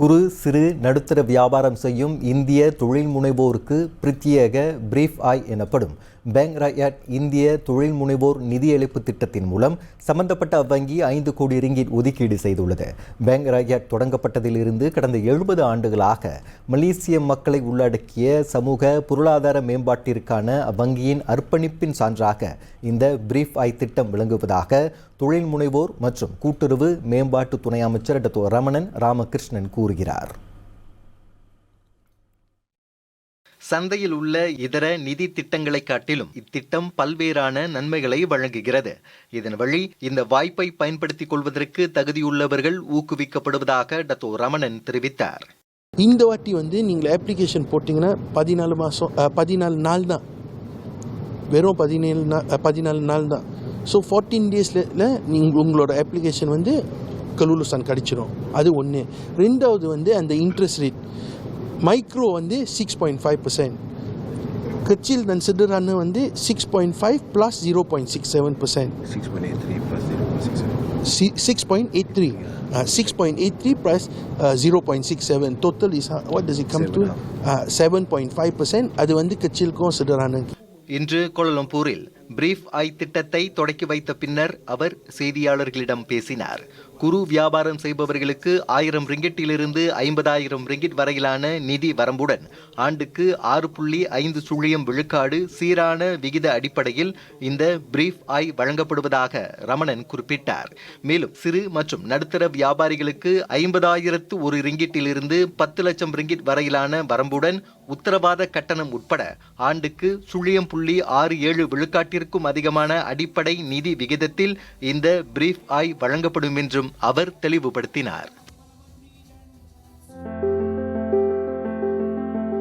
குறு சிறு நடுத்தர வியாபாரம் செய்யும் இந்திய தொழில் முனைவோருக்கு பிரத்யேக பிரீஃப் ஆய் எனப்படும். பேங்க் ராயாட் இந்திய தொழில் முனைவோர் நிதியளிப்பு திட்டத்தின் மூலம் சம்பந்தப்பட்ட அவ்வங்கி ஐந்து கோடி ரிங்கிட் ஒதுக்கீடு செய்துள்ளது. பேங்க் ராயாட் தொடங்கப்பட்டதிலிருந்து கடந்த எழுபது ஆண்டுகளாக மலேசிய மக்களை உள்ளடக்கிய சமூக பொருளாதார மேம்பாட்டிற்கான அவ்வங்கியின் அர்ப்பணிப்பின் சான்றாக இந்த பிரீஃப் ஐ திட்டம் விளங்குவதாக தொழில் முனைவோர் மற்றும் கூட்டுறவு மேம்பாட்டு துணை அமைச்சர் டாக்டர் ரமணன் ராமகிருஷ்ணன் கூறுகிறார். சந்தையில் உள்ள இதர நிதி திட்டங்களை காட்டிலும் இத்திட்டம் பல்வேறான நன்மைகளை வழங்குகிறது. இதன் வழி இந்த வாய்ப்பை பயன்படுத்திக் கொள்வதற்கு தகுதியுள்ளவர்கள் ஊக்குவிக்கப்படுவதாக டத்தோ ரமணன் தெரிவித்தார். இந்த வாட்டி வந்து நீங்கள் அப்ளிகேஷன் போட்டிங்கன்னா பதினாலு மாதம் பதினாலு நாள் தான். வெறும் பதினேழு நாள் பதினாலு நாள் தான். ஸோ ஃபார்ட்டீன் டேஸில் நீங்கள் உங்களோட அப்ளிகேஷன் வந்து கலூலுசான் கிடச்சிரும். அது ஒன்று ரெண்டாவது வந்து அந்த இன்ட்ரெஸ்ட் ரேட் மைக்ரோ வந்து சிக்ஸ் பாயிண்ட் ஃபைவ் பர்சன்ட் கச்சில் தன் சிடரான வந்து six point five plus zero point six seven percent 6.83 plus 0.67. Six point eight three six point eight three plus zero point six seven total is what does it come to seven point five percent அது வந்து கச்சிலுக்கும் சிடரானுக்கு இன்று கோலலம்பூரில் brief ஐ திட்டத்தை தொடக்கி வைத்த பின்னர் அவர் செய்தியாளர்களிடம் பேசினார். குறு வியாபாரம் செய்பவர்களுக்கு ஆயிரம் ரிங்கிட்டிலிருந்து ஐம்பதாயிரம் ரிங்கிட் வரையிலான நிதி வரம்புடன் ஆண்டுக்கு ஆறு புள்ளி ஐந்து சுழியம் விழுக்காடு சீரான விகித அடிப்படையில் இந்த பிரீஃப் ஐ வழங்கப்படுவதாக ரமணன் குறிப்பிட்டார். மேலும் சிறு மற்றும் நடுத்தர வியாபாரிகளுக்கு ஐம்பதாயிரத்து ஒரு ரிங்கிட்டிலிருந்து பத்து லட்சம் ரிங்கிட் வரையிலான வரம்புடன் உத்தரவாத கட்டணம் உட்பட ஆண்டுக்கு சுழியம் புள்ளி ஆறு ஏழு விழுக்காட்டிற்கும் அதிகமான அடிப்படை நிதி விகிதத்தில் இந்த பிரீஃப் ஆய் வழங்கப்படும் என்றும் அவர் தெளிவுபடுத்தினார்.